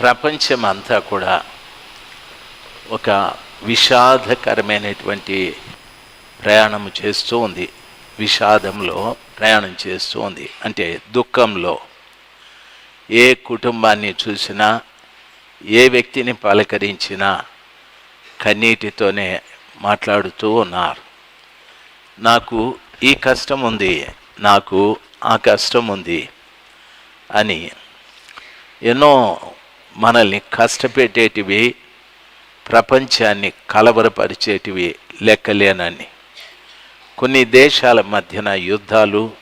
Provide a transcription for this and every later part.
ప్రపంచం అంతా కూడా ఒక విషాదకరమైనటువంటి ప్రయాణం చేస్తూ ఉంది. విషాదంలో ప్రయాణం చేస్తూ ఉంది. అంటే దుఃఖంలో ఏ కుటుంబాన్ని చూసినా ఏ వ్యక్తిని పలకరించినా కన్నీటితోనే మాట్లాడుతూ ఉన్నారు. నాకు ఈ కష్టం ఉంది నాకు ఆ కష్టం ఉంది అని ఎన్నో మనల్ని కష్టపెట్టేటివి ప్రపంచాన్ని కలవరపరిచేటివి లెక్కలేనని కొన్ని దేశాల మధ్యన యుద్ధాలు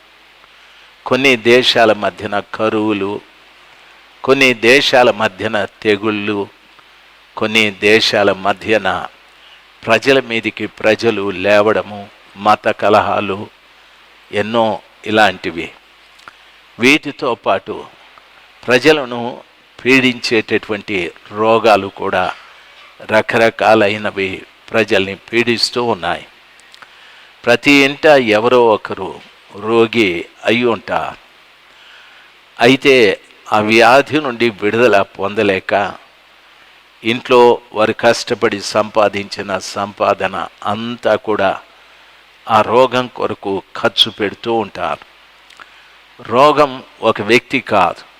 కొన్ని దేశాల మధ్యన కరువులు కొన్ని దేశాల మధ్యన తెగుళ్ళు కొన్ని దేశాల మధ్యన ప్రజల మీదికి ప్రజలు లేవడము మత కలహాలు ఎన్నో ఇలాంటివి. వీటితో పాటు ప్రజలను పీడించేటటువంటి రోగాలు కూడా రకరకాలైనవి ప్రజల్ని పీడిస్తూ ఉన్నాయి. ప్రతి ఇంట ఎవరో ఒకరు రోగి అయి ఉంటారు. అయితే ఆ వ్యాధి నుండి విడుదల పొందలేక ఇంట్లో వారు కష్టపడి సంపాదించిన సంపాదన అంతా కూడా ఆ రోగం కొరకు ఖర్చు పెడుతూ ఉంటారు. రోగం ఒక వ్యక్తి కాదు.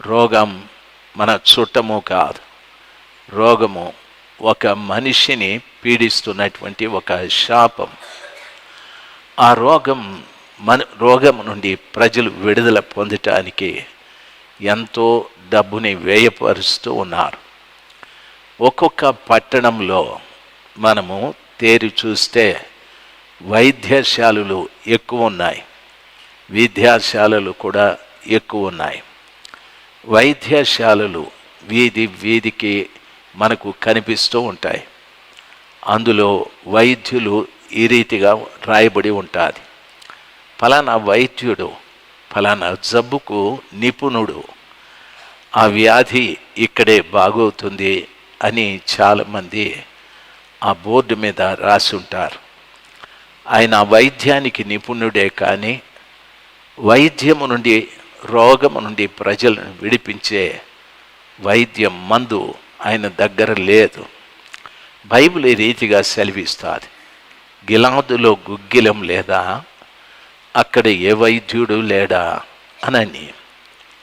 రోగం మన చుట్టము కాదు. రోగము ఒక మనిషిని పీడిస్తున్నటువంటి ఒక శాపం. ఆ రోగం మన రోగం నుండి ప్రజలు విడుదల పొందటానికి ఎంతో డబ్బుని వ్యయపరుస్తూ ఉన్నారు. ఒక్కొక్క పట్టణంలో మనము తేరి చూస్తే వైద్యశాలలు ఎక్కువ ఉన్నాయి. విద్యాశాలలు కూడా ఎక్కువ ఉన్నాయి. వైద్యశాలలు వీధి వీధికి మనకు కనిపిస్తూ ఉంటాయి. అందులో వైద్యులు ఈ రీతిగా రాయబడి ఉంటుంది. ఫలానా వైద్యుడు ఫలానా జబ్బుకు నిపుణుడు ఆ వ్యాధి ఇక్కడే బాగవుతుంది అని చాలామంది ఆ బోర్డు మీద రాసి ఉంటారు. ఆయన వైద్యానికి నిపుణుడే కానీ వైద్యము నుండి రోగము నుండి ప్రజలను విడిపించే వైద్యం మందు ఆయన దగ్గర లేదు. బైబిల్ ఈ రీతిగా సెలవిస్తుంది? గిలాదులో గుగ్గిలం లేదా? అక్కడ ఏ వైద్యుడు లేడా? అనని.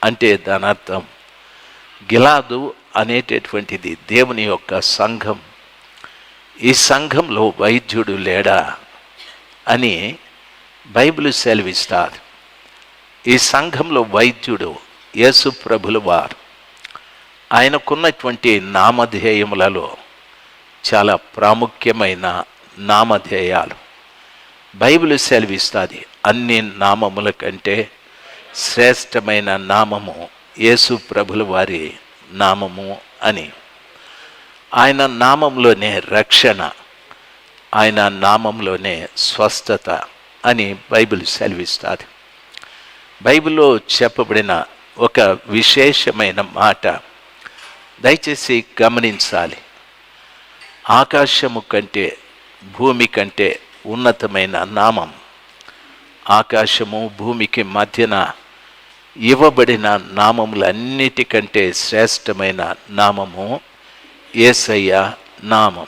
అంటే దాని అర్థం గిలాదు అనేటటువంటిది దేవుని యొక్క సంఘం. ఈ సంఘంలో వైద్యుడు లేడా? అని బైబిల్ సెలవిస్తారు ఈ సంఘంలో వైద్యుడు యేసు ప్రభుల వారు. ఆయనకున్నటువంటి నామధేయములలో చాలా ప్రాముఖ్యమైన నామధేయాలు. బైబిల్ సెలవిస్తుంది అన్ని నామముల కంటే శ్రేష్టమైన నామము యేసు ప్రభుల వారి నామము అని. ఆయన నామంలోనే రక్షణ ఆయన నామంలోనే స్వస్థత అని బైబిల్ సెలవిస్తుంది. బైబిల్లో చెప్పబడిన ఒక విశేషమైన మాట. దయచేసి గమనించాలి. ఆకాశము కంటే భూమి కంటే ఉన్నతమైన నామం. ఆకాశము భూమికి మధ్యన ఇవ్వబడిన నామములన్నిటికంటే శ్రేష్టమైన నామము ఏసయ్య నామం.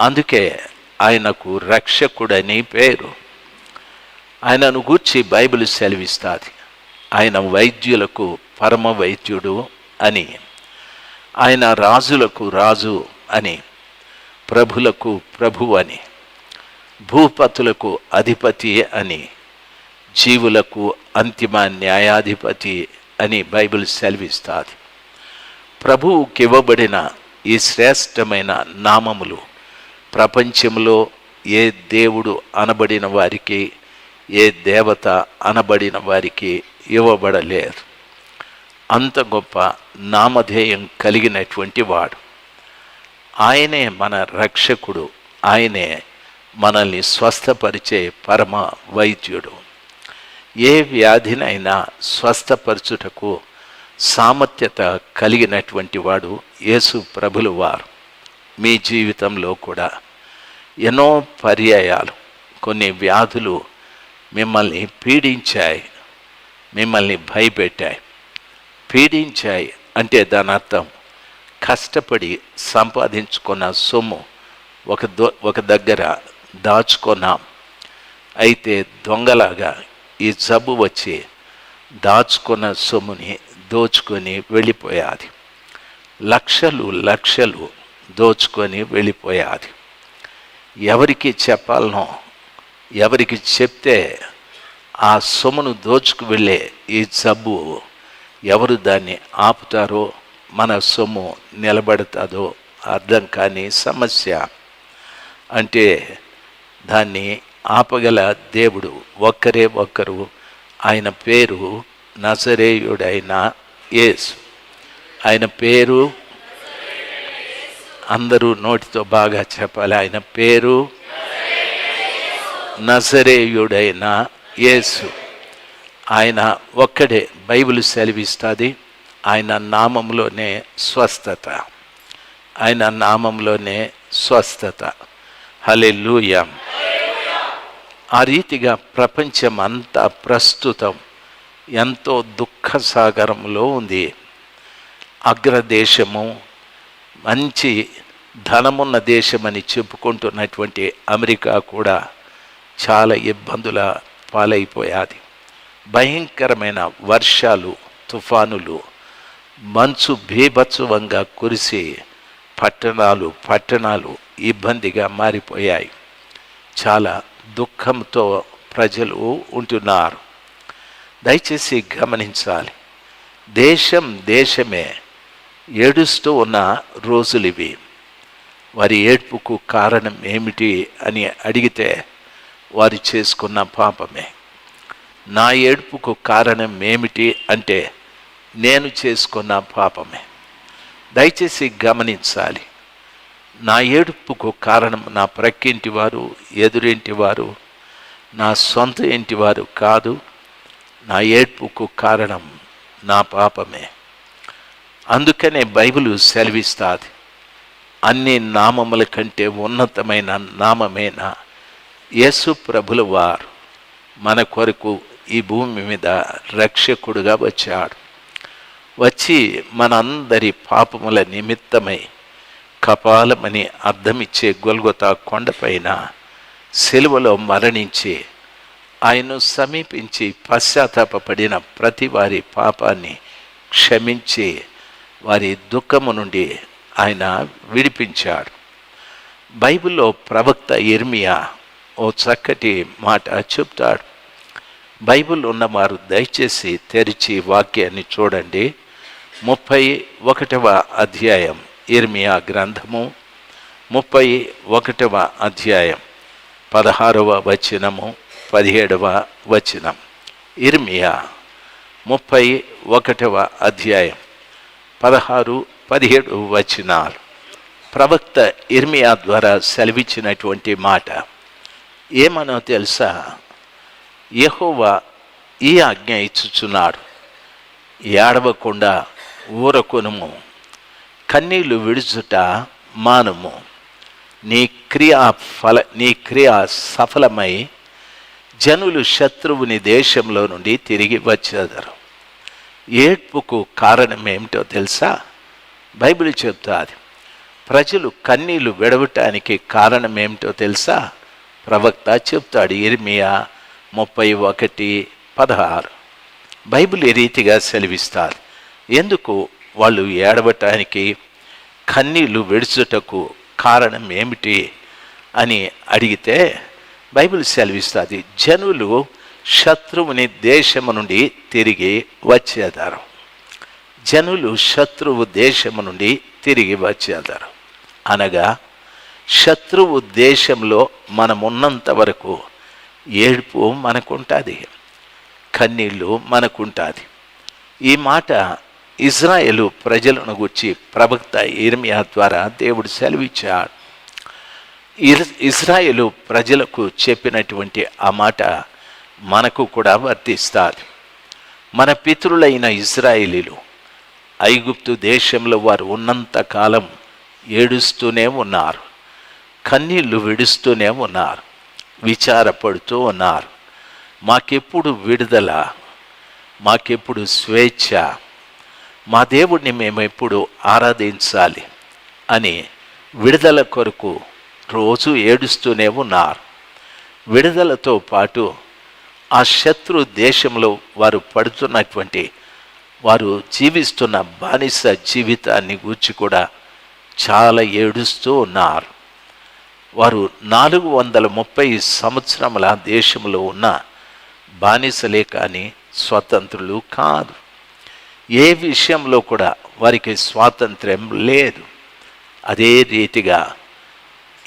అందుకే ఆయనకు రక్షకుడని పేరు. ఆయనను గూర్చి బైబిల్ సెలవిస్తుంది. ఆయన వైద్యులకు పరమ వైద్యుడు అని. ఆయన రాజులకు రాజు అని. ప్రభులకు ప్రభు అని. భూపతులకు అధిపతి అని. జీవులకు అంతిమ న్యాయాధిపతి అని బైబిల్ సెలవిస్తుంది. ప్రభువుకి ఇవ్వబడిన ఈ శ్రేష్టమైన నామములు ప్రపంచంలో ఏ దేవుడు అనబడిన వారికి ఏ దేవత అనబడిన వారికి ఇవ్వబడలేదు. అంత గొప్ప నామధేయం కలిగినటువంటి వాడు. ఆయనే మన రక్షకుడు ఆయనే మనల్ని స్వస్థపరిచే పరమ వైద్యుడు. ఏ వ్యాధినైనా స్వస్థపరచుటకు సామర్థ్యత కలిగినటువంటి వాడు యేసు ప్రభులు వారు. మీ జీవితంలో కూడా ఎన్నో పర్యాయాలు కొన్ని వ్యాధులు మిమ్మల్ని పీడించాయి మిమ్మల్ని భయపెట్టాయి. పీడించాయి అంటే దాని అర్థం కష్టపడి సంపాదించుకున్న సొమ్ము ఒక దో ఒక దగ్గర దాచుకున్నాం. అయితే దొంగలాగా ఈ జబ్బు వచ్చి దాచుకున్న సొమ్ముని దోచుకొని వెళ్ళిపోయాది. లక్షలు లక్షలు దోచుకొని వెళ్ళిపోయాది. ఎవరికి చెప్పాలనో ఎవరికి చెప్తే ఆ సొమ్మును దోచుకు వెళ్ళే ఈ జబ్బు ఎవరు దాన్ని ఆపుతారో మన సొమ్ము నిలబడతాదో అర్థం కాని సమస్య. అంటే దాన్ని ఆపగల దేవుడు ఒక్కరే ఒక్కరు ఆయన పేరు నజరేయుడైన యేసు. ఆయన పేరు అందరూ నోటితో బాగా చెప్పాలి. ఆయన పేరు నజరేయుడైన యేసు. ఆయన ఒక్కడే బైబిల్ సెలవిస్తుంది. ఆయన నామంలోనే స్వస్థత. ఆయన నామంలోనే స్వస్థత. హలెలూయం ఆ రీతిగా ప్రపంచం అంతా ప్రస్తుతం ఎంతో దుఃఖ సాగరంలో ఉంది. అగ్రదేశము మంచి ధనమున్న దేశమని చెప్పుకుంటున్నటువంటి అమెరికా కూడా చాలా ఇబ్బందుల పాలైపోయాది. భయంకరమైన వర్షాలు తుఫానులు మంచు భీభత్సవంగా కురిసి పట్టణాలు పట్టణాలు ఇబ్బందిగా మారిపోయాయి. చాలా దుఃఖంతో ప్రజలు ఉంటున్నారు. దయచేసి గమనించాలి. దేశం దేశమే ఏడుస్తూ ఉన్న రోజులు ఇవి వారి ఏడ్పుకు కారణం ఏమిటి అని అడిగితే వారు చేసుకున్న పాపమే. నా ఏడుపుకు కారణం ఏమిటి అంటే నేను చేసుకున్న పాపమే. దయచేసి గమనించాలి. నా ఏడుపుకు కారణం నా ప్రక్కింటి వారు ఎదురింటి వారు నా సొంత ఇంటి వారు కాదు. నా ఏడ్పుకు కారణం నా పాపమే. అందుకనే బైబిల్ సెలవిస్తాది. అన్ని నామముల కంటే ఉన్నతమైన నామమేనా? యేసు ప్రభుల వారు మన కొరకు ఈ భూమి మీద రక్షకుడుగా వచ్చాడు వచ్చి మనందరి పాపముల నిమిత్తమై కపాలమని అర్థమిచ్చే గొల్గొతా కొండపైన సెలవులో మరణించి ఆయన్ను సమీపించి పశ్చాత్తాపడిన ప్రతి వారి పాపాన్ని క్షమించి వారి దుఃఖము నుండి ఆయన విడిపించాడు. బైబిల్లో ప్రవక్త ఇర్మియా ఓ చక్కటి మాట చెప్తాడు. బైబిల్ ఉన్నవారు దయచేసి తెరిచి వాక్యాన్ని చూడండి. ముప్పై ఒకటవ అధ్యాయం ఇర్మియా గ్రంథము. ముప్పై ఒకటవ అధ్యాయం పదహారవ వచనము పదిహేడవ వచనం. ఇర్మియా ముప్పై ఒకటవ అధ్యాయం పదహారు పదిహేడు వచనాలు. ప్రవక్త ఇర్మియా ద్వారా సెలవిచ్చినటువంటి మాట ఏమనో తెలుసా? యహోవా ఈ ఆజ్ఞ ఇచ్చుచున్నాడు. ఏడవకుండా ఊరకొనుము. కన్నీళ్ళు విడుచుట మానుము. నీ క్రియా ఫల నీ క్రియ సఫలమై జనులు శత్రువుని దేశంలో నుండి తిరిగి వచ్చేదారు. ఏడ్పుకు కారణం ఏమిటో తెలుసా? బైబిల్ చెప్తాది ప్రజలు కన్నీళ్ళు విడవటానికి కారణం ఏమిటో తెలుసా? ప్రవక్త చెప్తాడు ఇర్మియా ముప్పై ఒకటి పదహారు. బైబిల్ ఈ రీతిగా సెలవిస్తారు? ఎందుకు వాళ్ళు ఏడవటానికి కన్నీళ్ళు విడుచుటకు కారణం ఏమిటి అని అడిగితే బైబిల్ సెలవిస్తుంది జనులు శత్రువుని దేశము నుండి తిరిగి వచ్చేదారు. జనులు శత్రువు దేశము నుండి తిరిగి వచ్చేదారు. అనగా శత్రువు దేశంలో మనమున్నంత వరకు ఏడుపు మనకుంటుంది కన్నీళ్ళు మనకుంటుంది. ఈ మాట ఇజ్రాయేలు ప్రజలను గుర్చి ప్రవక్త ఇర్మియా ద్వారా దేవుడు సెలవిచ్చాడు. ఇజ్రాయేలు ప్రజలకు చెప్పినటువంటి ఆ మాట మనకు కూడా వర్తిస్తారు మన పితృలైన ఇజ్రాయేలీలు ఐగుప్తు దేశంలో వారు ఉన్నంత కాలం ఏడుస్తూనే ఉన్నారు. కన్నీళ్ళు విడుస్తూనే ఉన్నారు విచారపడుతూ ఉన్నారు. మాకెప్పుడు విడుదల మాకెప్పుడు స్వేచ్ఛ మా దేవుడిని మేము ఎప్పుడు ఆరాధించాలి అని విడుదల కొరకు రోజు ఏడుస్తూనే ఉన్నారు. విడుదలతో పాటు ఆ శత్రు దేశంలో వారు పడుతున్నటువంటి వారు జీవిస్తున్న బానిస జీవితాన్ని గూర్చి కూడా చాలా ఏడుస్తూ ఉన్నారు. వారు నాలుగు వందల ముప్పై సంవత్సరముల దేశంలో ఉన్న బానిసలే కానీ స్వతంత్రులు కాదు. ఏ విషయంలో కూడా వారికి స్వాతంత్ర్యం లేదు. అదే రీతిగా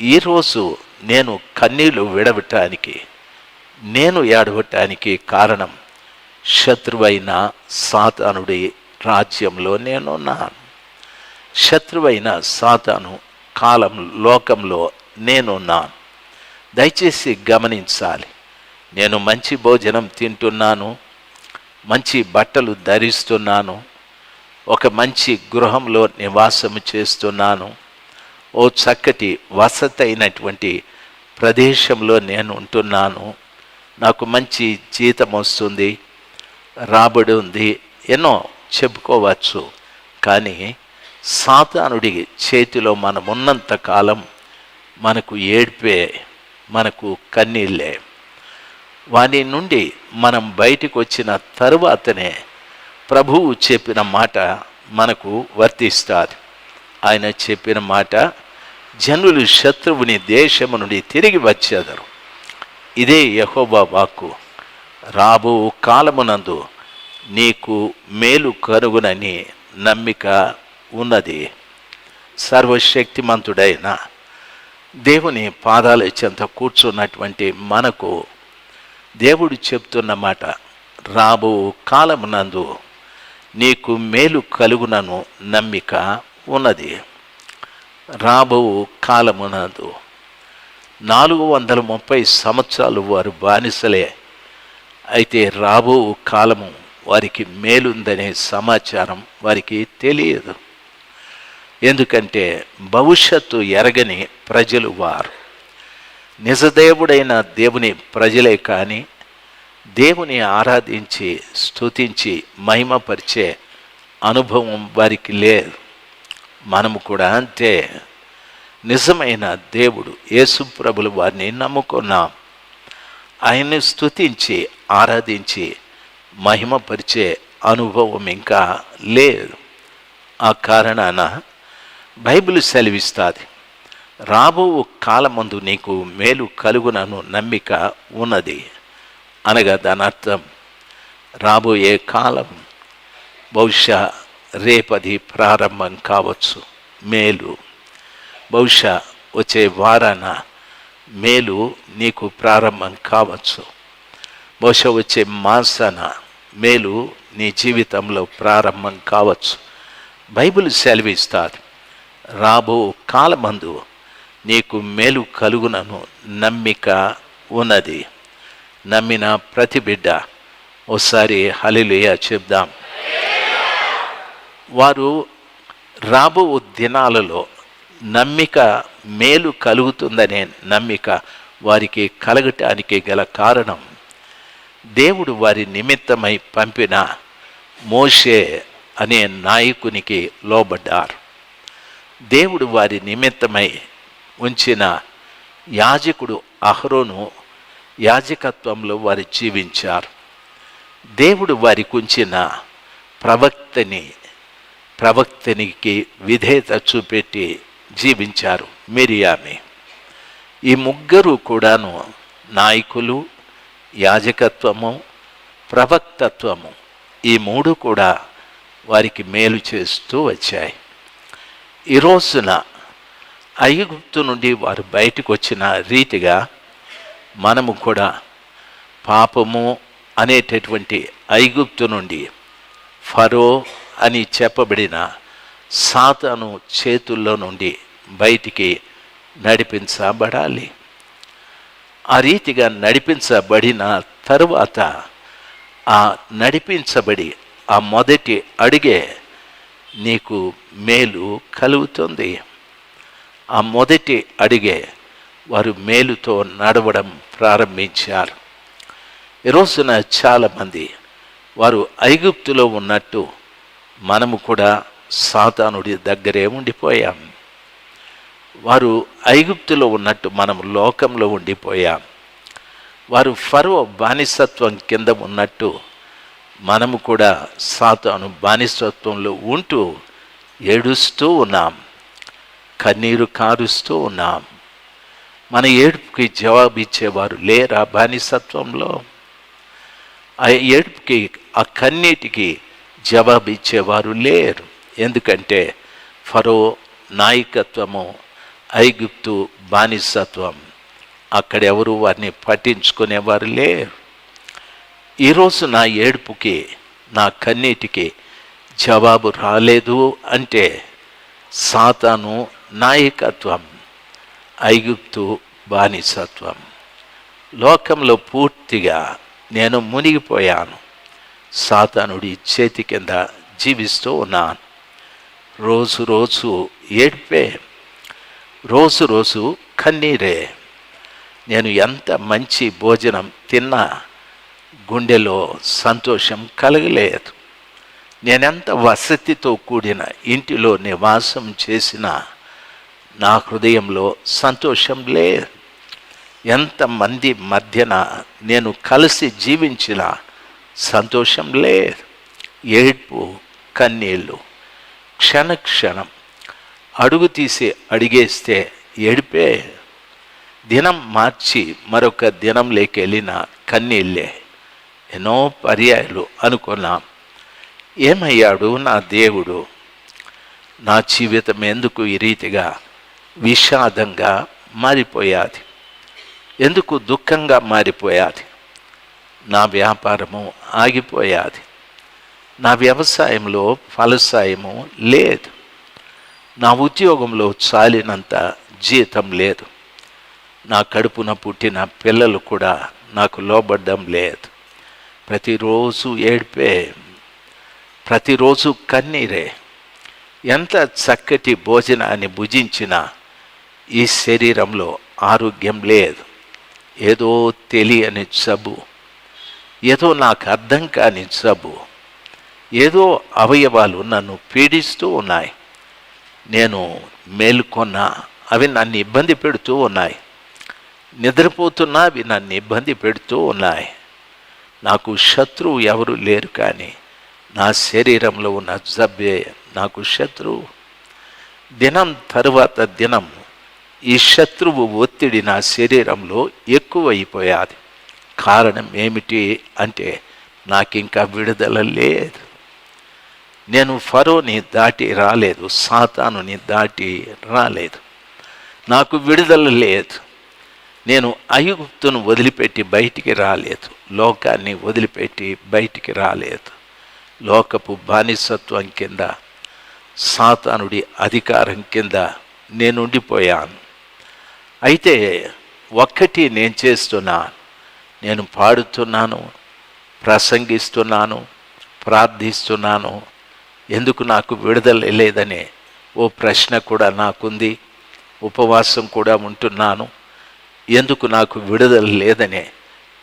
ఈరోజు నేను కన్నీళ్ళు విడవటానికి నేను ఏడవటానికి కారణం శత్రువైన సాతానుడి రాజ్యంలో నేనున్నాను. శత్రువైన సాతాను కాలం లోకంలో నేనున్నాను దయచేసి గమనించాలి. నేను మంచి భోజనం తింటున్నాను. మంచి బట్టలు ధరిస్తున్నాను. ఒక మంచి గృహంలో నివాసము చేస్తున్నాను. ఓ చక్కటి వసతైనటువంటి ప్రదేశంలో నేను ఉంటున్నాను. నాకు మంచి జీతం వస్తుంది. రాబడి ఉంది. ఎన్నో చెప్పుకోవచ్చు. కానీ సాతానుడి చేతిలో మనం ఉన్నంత కాలం మనకు ఏడ్పే మనకు కన్నీళ్ళే. వాని నుండి మనం బయటికి వచ్చిన తరువాతనే ప్రభువు చెప్పిన మాట మనకు వర్తిస్తారు ఆయన చెప్పిన మాట జనులు శత్రువుని దేశము నుండి తిరిగి వచ్చేదరు. ఇదే యహోబా వాక్కు. రాబో కాలమునందు నీకు మేలు కనుగునని నమ్మిక ఉన్నది. సర్వశక్తిమంతుడైన దేవుని పాదాల చెంత కూర్చున్నటువంటి మనకు దేవుడు చెప్తున్న మాట రాబో కాలమునందు నీకు మేలు కలుగునను నమ్మిక ఉన్నది. రాబో కాలమునందు నాలుగు వందల ముప్పై సంవత్సరాలు వారు బానిసలే. అయితే రాబో కాలము వారికి మేలుందనే సమాచారం వారికి తెలియదు. ఎందుకంటే భవిష్యత్తు ఎరగని ప్రజలు వారు. నిజదేవుడైన దేవుని ప్రజలే కానీ దేవుని ఆరాధించి స్థుతించి మహిమపరిచే అనుభవం వారికి లేదు. మనము కూడా అంతే. నిజమైన దేవుడు యేసుప్రభులు వారిని నమ్ముకున్నాం. ఆయన్ని స్థుతించి ఆరాధించి మహిమపరిచే అనుభవం ఇంకా లేదు. ఆ కారణాన బైబిల్ సెలవిస్తుంది రాబో కాలమందు నీకు మేలు కలుగునను నమ్మిక ఉన్నది. అనగా దాని అర్థం రాబోయే కాలం బహుశా రేపది ప్రారంభం కావచ్చు మేలు. బహుశా వచ్చే వారాన మేలు నీకు ప్రారంభం కావచ్చు. బహుశా వచ్చే మాసాన మేలు నీ జీవితంలో ప్రారంభం కావచ్చు. బైబిల్ సెలవిస్తుంది రాబో కాలమందు నీకు మేలు కలుగునను నమ్మిక ఉన్నది. నమ్మిన ప్రతి బిడ్డ ఒకసారి హలిలుయ చెప్దాం. వారు రాబో దినాలలో నమ్మిక మేలు కలుగుతుందనే నమ్మిక వారికి కలగటానికి గల కారణం. దేవుడు వారి నిమిత్తమై పంపిన మోషే అనే నాయకునికి లోబడ్డారు. దేవుడు వారి నిమిత్తమై ఉంచిన యాజకుడు అహరోను యాజకత్వంలో వారు జీవించారు. దేవుడు వారికి ఉంచిన ప్రవక్తని ప్రవక్తనికి విధేయత చూపెట్టి జీవించారు మిరియామి. ఈ ముగ్గురు కూడాను నాయకులు యాజకత్వము ప్రవక్తత్వము ఈ మూడు కూడా వారికి మేలు చేస్తూ వచ్చాయి. ఈ రోజున ఐగుప్తు నుండి వారు బయటకు వచ్చిన రీతిగా మనము కూడా పాపము అనేటటువంటి ఐగుప్తు నుండి ఫరో అని చెప్పబడిన సాతాను చేతుల్లో నుండి బయటికి నడిపించబడాలి. ఆ రీతిగా నడిపించబడిన తరువాత ఆ నడిపించబడి ఆ మొదటి అడిగే నీకు మేలు కలుగుతుంది. ఆ మొదటి అడిగే వారు మేలుతో నడవడం ప్రారంభించారు. ఈరోజున రోజున చాలామంది వారు ఐగుప్తులో ఉన్నట్టు మనము కూడా సాతానుడి దగ్గరే ఉండిపోయాం. వారు ఐగుప్తులో ఉన్నట్టు మనం లోకంలో ఉండిపోయాం. వారు ఫరో బానిసత్వం కింద ఉన్నట్టు మనము కూడా సాతాను బానిసత్వంలో ఉంటూ ఏడుస్తూ ఉన్నాం. కన్నీరు కారుస్తూ ఉన్నాం. మన ఏడుపుకి జవాబు ఇచ్చేవారు లేరా బానిసత్వంలో? ఆ ఏడుపుకి ఆ కన్నీటికి జవాబు ఇచ్చేవారు లేరు. ఎందుకంటే ఫరో నాయకత్వము ఐగుప్తు బానిసత్వం. అక్కడెవరు వారిని పట్టించుకునేవారు లేరు. ఈరోజు నా ఏడుపుకి నా కన్నీటికి జవాబు రాలేదు అంటే సాతాను నాయకత్వం ఐగుప్తు బానిసత్వం. లోకంలో పూర్తిగా నేను మునిగిపోయాను. సాతానుడి చేతి కింద జీవిస్తూ ఉన్నాను. రోజు రోజు ఏడ్పే రోజు రోజు కన్నీరే. నేను ఎంత మంచి భోజనం తిన్నా గుండెలో సంతోషం కలగలేదు. నేనెంత వసతితో కూడిన ఇంటిలో నివాసం చేసిన నా హృదయంలో సంతోషం లేదు. ఎంతమంది మధ్యన నేను కలిసి జీవించిన సంతోషం లేదు. ఏడ్పు కన్నీళ్ళు క్షణక్షణం అడుగు తీసి అడిగేస్తే ఏడిపే. దినం మార్చి మరొక దినం లేకెళ్ళిన కన్నీళ్ళే ఎన్నో పర్యాయాలు అనుకున్నా. ఏమయ్యాడు నా దేవుడు? నా జీవితం ఎందుకు ఈ రీతిగా విషాదంగా మారిపోయాది? ఎందుకు దుఃఖంగా మారిపోయాది? నా వ్యాపారము ఆగిపోయాది. నా వ్యవసాయంలో ఫలసాయము లేదు. నా ఉద్యోగంలో చాలినంత జీతం లేదు. నా కడుపున పుట్టిన పిల్లలు కూడా నాకు లోబడ్డం లేదు. ప్రతిరోజు ఏడిపే ప్రతిరోజు కన్నీరే. ఎంత చక్కటి భోజనాన్ని భుజించినా ఈ శరీరంలో ఆరోగ్యం లేదు. ఏదో తెలియని జబ్బు ఏదో నాకు అర్థం కాని జబ్బు ఏదో అవయవాలు నన్ను పీడిస్తూ ఉన్నాయి. నేను మేలుకొన్నా అవి నన్ను ఇబ్బంది పెడుతూ ఉన్నాయి. నిద్రపోతున్నా అవి నన్ను ఇబ్బంది పెడుతూ ఉన్నాయి. నాకు శత్రువు ఎవరు లేరు కానీ నా శరీరంలో ఉన్న జబ్బే నాకు శత్రువు. దినం తరువాత దినం ఈ శత్రువు ఒత్తిడి నా శరీరంలో ఎక్కువైపోయాది. కారణం ఏమిటి అంటే నాకు ఇంకా విడుదల లేదు. నేను ఫరోని దాటి రాలేదు సాతానుని దాటి రాలేదు. నాకు విడుదల లేదు. నేను ఐగుప్తును వదిలిపెట్టి బయటికి రాలేదు. లోకాన్ని వదిలిపెట్టి బయటికి రాలేదు. లోకపు బానిసత్వం కింద సాతానుడి అధికారం కింద నేను ఉండిపోయాను. అయితే ఒక్కటి నేను చేస్తున్నాను. నేను పాడుతున్నాను ప్రసంగిస్తున్నాను ప్రార్థిస్తున్నాను. ఎందుకు నాకు విడుదల లేదనే ఓ ప్రశ్న కూడా నాకుంది. ఉపవాసం కూడా ఉంటున్నాను. ఎందుకు నాకు విడుదల లేదనే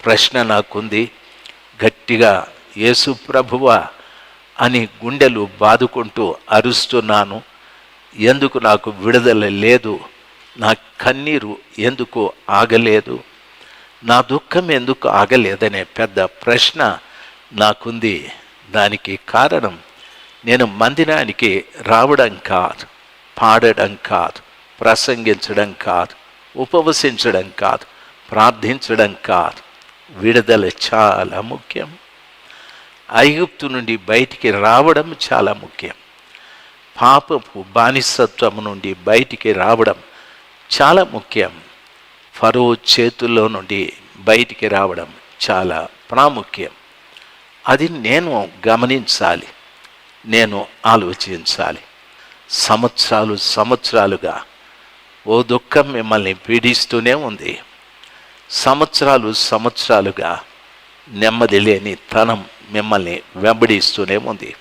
ప్రశ్న నాకుంది. గట్టిగా యేసు ప్రభువా అని గుండెలు బాదుకుంటూ అరుస్తున్నాను. ఎందుకు నాకు విడుదల లేదు? నా కన్నీరు ఎందుకు ఆగలేదు? నా దుఃఖం ఎందుకు ఆగలేదనే పెద్ద ప్రశ్న నాకుంది. దానికి కారణం నేను మందిరానికి రావడం కాదు పాడడం కాదు ప్రసంగించడం కాదు. ఉపవసించడం కాదు ప్రార్థించడం కాదు. విడుదల చాలా ముఖ్యం. ఐగుప్తు నుండి బయటికి రావడం చాలా ముఖ్యం. పాపపు బానిసత్వం నుండి బయటికి రావడం చాలా ముఖ్యం. ఫరో చేతుల్లో నుండి బయటికి రావడం చాలా ప్రాముఖ్యం. అది నేను గమనించాలి నేను ఆలోచించాలి. సంవత్సరాలు సంవత్సరాలుగా ఓ దుఃఖం మిమ్మల్ని పీడిస్తూనే ఉంది. సంవత్సరాలు సంవత్సరాలుగా నెమ్మది లేని తనం మిమ్మల్ని వెంబడిస్తూనే ఉంది.